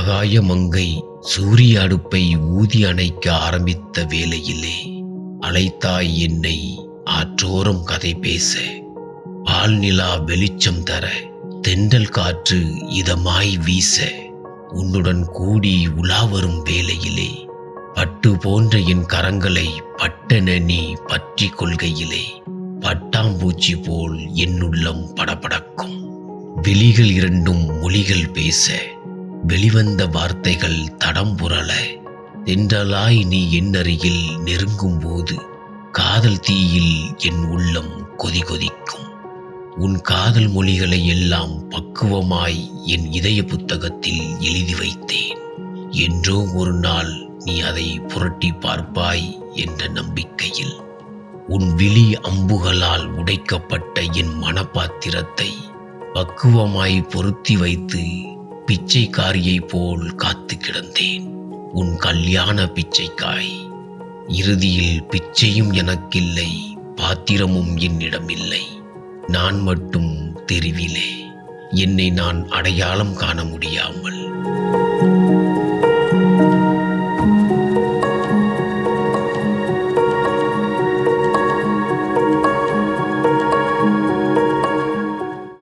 ஆகாய மங்கை சூரிய அடுப்பை ஊதி அணைக்க ஆரம்பித்த வேளையிலே அழைத்தாய் என்னை ஆற்றோரம் கதை பேச. பால் நிலா வெளிச்சம் தர தென்றல் காற்று இதமாய் வீச. உன்னுடன் கூடி உலா வரும் வேளையிலே பட்டு போன்ற என் கரங்களை பட்டென நீ பற்றி கொள்கையிலே. பட்டாம்பூச்சி போல் என் உள்ளம் படபடக்கும். விழிகள் இரண்டும் மொழிகள் பேச வெளிவந்த வார்த்தைகள் தடம் புரள தென்றலாய் நீ என்னருகில் நெருங்கும் போது காதல் தீயில் என் உள்ளம் கொதி கொதிக்கும். உன் காதல் மொழிகளை எல்லாம் பக்குவமாய் என் இதய புத்தகத்தில் எழுதி வைத்தேன். என்றோ ஒரு நாள் நீ அதை புரட்டி பார்ப்பாய் என்ற நம்பிக்கையில் உன் விழி அம்புகளால் உடைக்கப்பட்ட என் மனப்பாத்திரத்தை பக்குவமாய் பொருத்தி வைத்து பிச்சைக்காரியை போல் காத்து கிடந்தேன். உன் கல்யாண பிச்சைக்காய். இறுதியில் பிச்சையும் எனக்கில்லை பாத்திரமும் என்னிடமில்லை. நான் மட்டும் தெருவிலே. என்னை நான் அடையாளம் காண முடியாமல்.